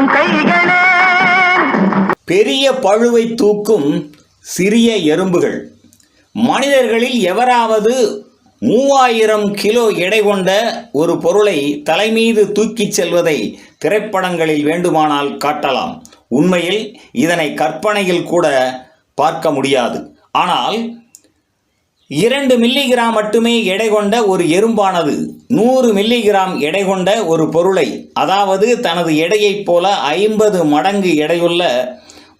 தூக்கும் கைகளே. பெரிய பழுவை தூக்கும் சிறிய எறும்புகள். மனிதர்களில் எவராவது மூவாயிரம் கிலோ எடை கொண்ட ஒரு பொருளை தலைமீது தூக்கிச் செல்வதை திரைப்படங்களில் வேண்டுமானால் காட்டலாம். உண்மையில் இதனை கற்பனையில் கூட பார்க்க முடியாது. ஆனால் இரண்டு மில்லிகிராம் மட்டுமே எடை கொண்ட ஒரு எறும்பானது நூறு மில்லிகிராம் எடை கொண்ட ஒரு பொருளை அதாவது தனது எடையைப் போல ஐம்பது மடங்கு எடையுள்ள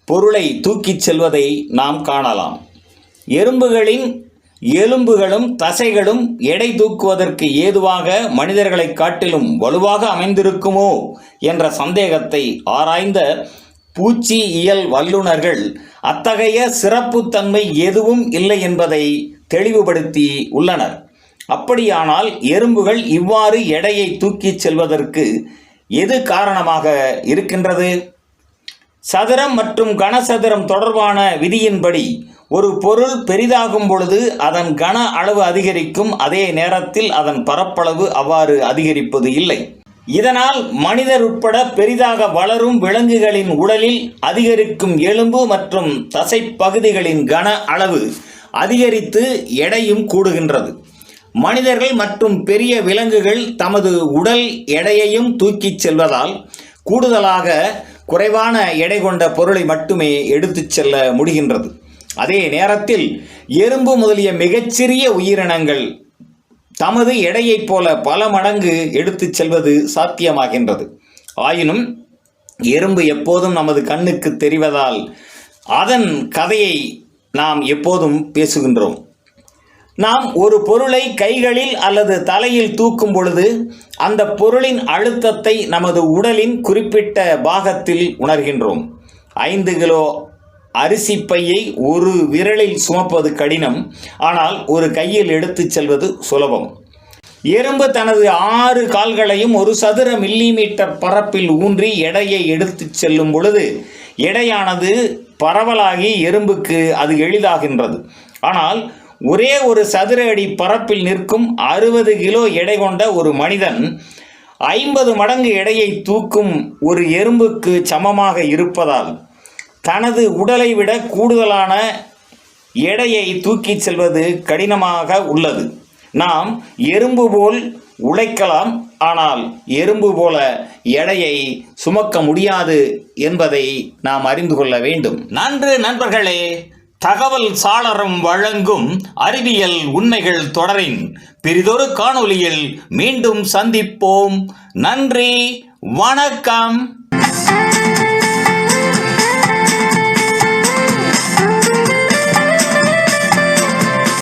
பொருளை தூக்கிச் செல்வதை நாம் காணலாம். எறும்புகளின் எலும்புகளும் தசைகளும் எடை தூக்குவதற்கு ஏதுவாக மனிதர்களைக் காட்டிலும் வலுவாக அமைந்திருக்குமோ என்ற சந்தேகத்தை ஆராய்ந்த பூச்சி இயல் வல்லுநர்கள் அத்தகைய சிறப்புத்தன்மை எதுவும் இல்லை என்பதை தெளிவுபடுத்தி உள்ளனர். அப்படியானால் எறும்புகள் இவ்வாறு எடையை தூக்கிச் செல்வதற்கு எது காரணமாக இருக்கின்றது? சதுரம் மற்றும் கனசதுரம் தொடர்பான விதியின்படி ஒரு பொருள் பெரிதாகும் பொழுது அதன் கன அளவு அதிகரிக்கும் அதே நேரத்தில் அதன் பரப்பளவு அவ்வாறு அதிகரிப்பது இல்லை. இதனால் மனிதர் உட்பட பெரிதாக வளரும் விலங்குகளின் உடலில் அதிகரிக்கும் எலும்பு மற்றும் தசைப்பகுதிகளின் கன அளவு அதிகரித்து எடையும் கூடுகின்றது. மனிதர்கள் மற்றும் பெரிய விலங்குகள் தமது உடல் எடையையும் தூக்கிச் செல்வதால் கூடுதலாக குறைவான எடை கொண்ட பொருளை மட்டுமே எடுத்துச் செல்ல முடிகின்றது. அதே நேரத்தில் எறும்பு முதலிய மிகச்சிறிய உயிரினங்கள் தமது எடையைப் போல பல மடங்கு எடுத்துச் செல்வது சாத்தியமாகின்றது. ஆயினும் எறும்பு எப்போதும் நமது கண்ணுக்கு தெரிவதால் அதன் கதையை நாம் எப்போதும் பேசுகின்றோம். நாம் ஒரு பொருளை கைகளில் அல்லது தலையில் தூக்கும் பொழுது அந்த பொருளின் அழுத்தத்தை நமது உடலின் குறிப்பிட்ட பாகத்தில் உணர்கின்றோம். ஐந்து கிலோ அரிசி பையை ஒரு விரலில் சுமப்பது கடினம் ஆனால் ஒரு கையில் எடுத்துச் செல்வது சுலபம். எறும்பு தனது ஆறு கால்களையும் ஒரு சதுர மில்லிமீட்டர் பரப்பில் ஊன்றி எடையை எடுத்துச் செல்லும் பொழுது எடையானது பரவலாகி எறும்புக்கு அது எளிதாகின்றது. ஆனால் ஒரே ஒரு சதுர அடி பரப்பில் நிற்கும் அறுபது கிலோ எடை கொண்ட ஒரு மனிதன் ஐம்பது மடங்கு எடையை தூக்கும் ஒரு எறும்புக்கு சமமாக இருப்பதால் தனது உடலை விட கூடுதலான எடையை தூக்கிச் செல்வது கடினமாக உள்ளது. நாம் எறும்பு போல் உழைக்கலாம் ஆனால் எறும்பு போல எடையை சுமக்க முடியாது என்பதை நாம் அறிந்து கொள்ள வேண்டும். நன்று நண்பர்களே தகவல் சாளரம் வழங்கும் அறிவியல் உண்மைகள் தொடரின் பெரிதொரு காணொளியில் மீண்டும் சந்திப்போம். நன்றி வணக்கம்.